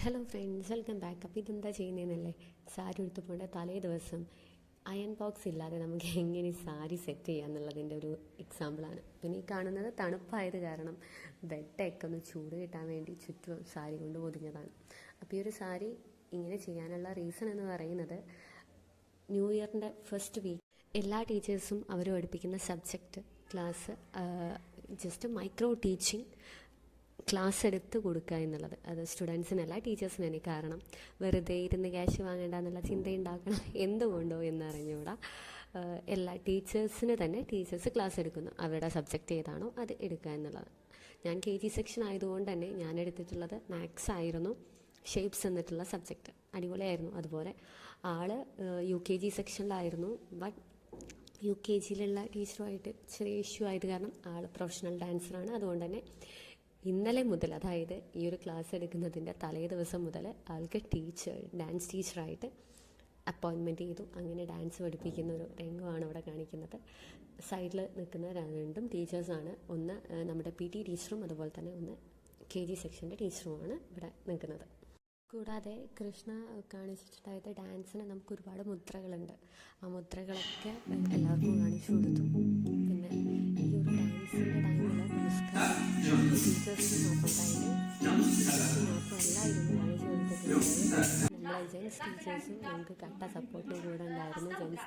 Hello friends welcome back അപ്പോൾ ഇതെന്താ ചെയ്യുന്നതെന്നല്ലേ സാരി ഉടുത്ത് പോകേണ്ട തലേ ദിവസം അയൺ ബോക്സ് ഇല്ലാതെ നമുക്ക് എങ്ങനെ സാരി സെറ്റ് ചെയ്യാം എന്നുള്ളതിന്റെ ഒരു എക്സാമ്പിളാണ് പിന്നെ ഈ കാണുന്നത് തണുപ്പായത് കാരണം ബെഡൊക്കെ ഒന്ന് ചൂട് കിട്ടാൻ വേണ്ടി ചുറ്റും സാരി കൊണ്ട് പൊതിഞ്ഞതാണ്. അപ്പോൾ ഈ ഒരു സാരി ഇങ്ങനെ ചെയ്യാനുള്ള റീസൺ എന്ന് പറയുന്നത് ന്യൂ ഇയറിന്റെ ഫസ്റ്റ് വീക്ക് എല്ലാ ടീച്ചേഴ്സും അവർ പഠിപ്പിക്കുന്ന subject class just micro teaching class എടുത്ത് കൊടുക്കുക എന്നുള്ളത്. അത് സ്റ്റുഡൻസിനല്ല ടീച്ചേഴ്സിന് കാരണം. വെറുതെ ഇരുന്ന് ക്യാഷ് വാങ്ങേണ്ട എന്നുള്ള ചിന്ത ഉണ്ടാക്കണം എന്തുകൊണ്ടോ എന്നറിഞ്ഞുകൂടാ. എല്ലാ ടീച്ചേഴ്സിന് തന്നെ ടീച്ചേഴ്സ് ക്ലാസ് എടുക്കുന്നു. അവരുടെ സബ്ജക്റ്റ് ഏതാണോ അത് എടുക്കുക എന്നുള്ളത്. ഞാൻ കെ ജി സെക്ഷൻ ആയതുകൊണ്ട് തന്നെ ഞാൻ എടുത്തിട്ടുള്ളത് മാത്സ് ആയിരുന്നു. ഷേപ്സ് എന്നിട്ടുള്ള സബ്ജക്റ്റ് അടിപൊളിയായിരുന്നു. അതുപോലെ ആൾ യു കെ ജി സെക്ഷനിലായിരുന്നു. ബട്ട് യു കെ ജിയിലുള്ള ടീച്ചറുമായിട്ട് ചെറിയ ഇഷ്യൂ ആയത് കാരണം ആൾ പ്രൊഫഷണൽ ഡാൻസറാണ്. അതുകൊണ്ട് തന്നെ ഇന്നലെ മുതൽ അതായത് ഈ ഒരു ക്ലാസ് എടുക്കുന്നതിന്റെ തലേ ദിവസം മുതൽ ആൾക്ക് ടീച്ചർ ഡാൻസ് ടീച്ചറായിട്ട് അപ്പോയിൻമെന്റ് ചെയ്തു. അങ്ങനെ ഡാൻസ് പഠിപ്പിക്കുന്ന ഒരു രംഗമാണ് ഇവിടെ കാണിക്കുന്നത്. സൈഡിൽ നിൽക്കുന്ന രണ്ടും ടീച്ചേഴ്സാണ്. ഒന്ന് നമ്മുടെ പി ടി ടീച്ചറും അതുപോലെ തന്നെ ഒന്ന് കെ ജി സെക്ഷന്റെ ടീച്ചറുമാണ് ഇവിടെ നിൽക്കുന്നത്. കൂടാതെ കൃഷ്ണ കാണിച്ചിട്ടുണ്ടായത് ഡാൻസിന് നമുക്ക് ഒരുപാട് മുദ്രകളുണ്ട്. ആ മുദ്രകളൊക്കെ എല്ലാവർക്കും കാണിച്ചു കൊടുത്തു. പിന്നെ ഈ ഒരു ഡാൻസിന്റെ ടൈമിൽ നമ്മളെ ജെൻസ് ടീച്ചേഴ്സും നമുക്ക് കട്ട സപ്പോർട്ടും കൂടെ ഉണ്ടായിരുന്നു ജെൻസ്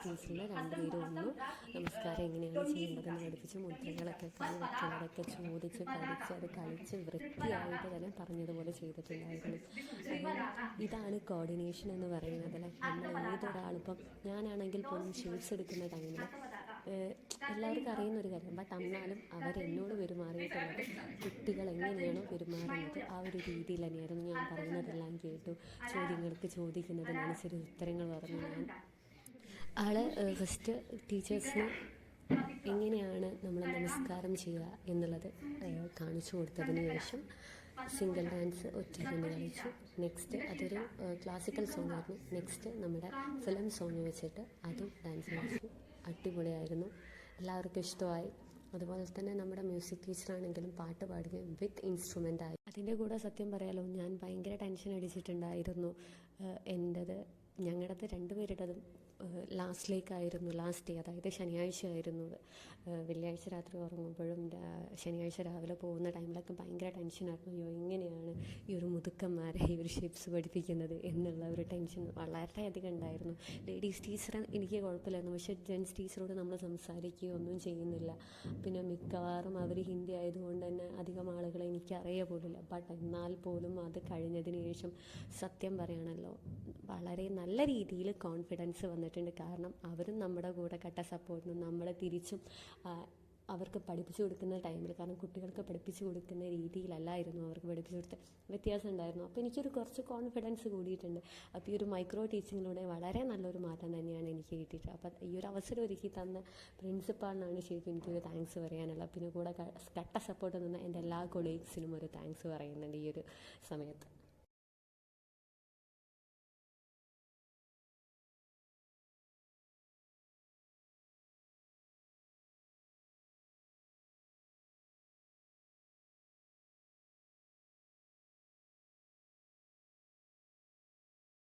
രണ്ടുപേരും നമസ്കാരം എങ്ങനെയാണ് ചെയ്യേണ്ടതെന്ന് പഠിപ്പിച്ച് മുദ്രകളൊക്കെ കൈ വെക്കേണ്ടതൊക്കെ ചോദിച്ച് പഠിച്ച് അത് കളിച്ച് വൃത്തിയായിട്ട് തന്നെ പറഞ്ഞതുപോലെ ചെയ്തിട്ടുണ്ടായിരുന്നു ഇതാണ് കോർഡിനേഷൻ എന്ന് പറയുന്നത് നമ്മൾ ഏതൊരാളിപ്പം ഞാനാണെങ്കിൽ പോലും ഷേപ്സ് എടുക്കുന്ന ടൈമിൽ എല്ലാവർക്കും അറിയുന്ന ഒരു കാര്യം ബട്ട് എന്നാലും അവരെന്നോട് പെരുമാറിയിട്ടുള്ളത് കുട്ടികൾ എങ്ങനെയാണോ പെരുമാറുന്നത് ആ ഒരു രീതിയിൽ തന്നെയായിരുന്നു ഞാൻ പറയുന്നതെല്ലാം കേട്ടു. ചോദ്യങ്ങൾക്ക് ചോദിക്കുന്നതിനനുസരിച്ച് ഉത്തരങ്ങൾ പറഞ്ഞു ഞാൻ. ആൾ ഫസ്റ്റ് ടീച്ചേഴ്സിന് എങ്ങനെയാണ് നമ്മൾ നമസ്കാരം ചെയ്യുക എന്നുള്ളത് കാണിച്ചു കൊടുത്തതിന് ശേഷം സിംഗിൾ ഡാൻസ് ഒറ്റയ്ക്കൊന്ന് കളിച്ചു. നെക്സ്റ്റ് അതൊരു ക്ലാസിക്കൽ സോങ് ആയിരുന്നു. നെക്സ്റ്റ് നമ്മുടെ ഫിലിം സോങ് വെച്ചിട്ട് അതും ഡാൻസ് കളിച്ചു അടിപൊളിയായിരുന്നു. എല്ലാവർക്കും ഇഷ്ടമായി. അതുപോലെ തന്നെ നമ്മുടെ മ്യൂസിക് ടീച്ചറാണെങ്കിലും പാട്ട് പാടുകയും വിത്ത് ഇൻസ്ട്രുമെന്റ് ആയി. അതിന്റെ കൂടെ സത്യം പറയാലോ ഞാൻ ഭയങ്കര ടെൻഷൻ അടിച്ചിട്ടുണ്ടായിരുന്നു. എന്റെത് ഞങ്ങളുടേത് രണ്ടുപേരുടേതും ലാസ്റ്റിലേക്കായിരുന്നു ലാസ്റ്റ് ഡേ അതായത് ശനിയാഴ്ച ആയിരുന്നു വെള്ളിയാഴ്ച രാത്രി ഉറങ്ങുമ്പോഴും ശനിയാഴ്ച രാവിലെ പോകുന്ന ടൈമിലൊക്കെ ഭയങ്കര ടെൻഷനായിരുന്നു അയ്യോ എങ്ങനെയാണ് മുതുക്കന്മാരെ ഒരു ഷിപ്സ് പഠിപ്പിക്കുന്നത് എന്നുള്ള ഒരു ടെൻഷൻ വളരെയധികം ഉണ്ടായിരുന്നു. ലേഡീസ് ടീച്ചർ എനിക്ക് കുഴപ്പമില്ലായിരുന്നു. പക്ഷേ ജെൻസ് ടീച്ചറോട് നമ്മൾ സംസാരിക്കുകയോ ഒന്നും ചെയ്യുന്നില്ല. പിന്നെ മിക്കവാറും അവർ ഹിന്ദി ആയതുകൊണ്ട് തന്നെ അധികം ആളുകളെ എനിക്ക് അറിയ പോലില്ല ബട്ട് എന്നാൽ പോലും അത് കഴിഞ്ഞതിന് ശേഷം സത്യം പറയണല്ലോ വളരെ നല്ല രീതിയിൽ കോൺഫിഡൻസ് വന്നിട്ടുണ്ട്. കാരണം അവരും നമ്മുടെ കൂടെ കട്ട സപ്പോർട്ടിനും നമ്മളെ തിരിച്ചും അവർക്ക് പഠിപ്പിച്ചു കൊടുക്കുന്ന ടൈമിൽ കാരണം കുട്ടികൾക്ക് പഠിപ്പിച്ചു കൊടുക്കുന്ന രീതിയിലല്ലായിരുന്നു അവർക്ക് പഠിപ്പിച്ചു കൊടുത്ത വ്യത്യാസം ഉണ്ടായിരുന്നു. അപ്പോൾ എനിക്കൊരു കുറച്ച് കോൺഫിഡൻസ് കൂടിയിട്ടുണ്ട്. അപ്പോൾ ഈ ഒരു മൈക്രോ ടീച്ചിങ്ങിലൂടെ വളരെ നല്ലൊരു മാറ്റം തന്നെയാണ് എനിക്ക് കിട്ടിയിട്ട്. അപ്പോൾ ഈ ഒരു അവസരം ഒരുക്കി തന്ന പ്രിൻസിപ്പാളിനാണ് ശരിക്കും എനിക്കൊരു താങ്ക്സ് പറയാനുള്ളത്. പിന്നെ കൂടെ കട്ട സപ്പോർട്ട് നിന്ന എന്റെ എല്ലാ കൊളീഗ്സിനും ഒരു താങ്ക്സ് പറയുന്നുണ്ട് ഈ ഒരു സമയത്ത്.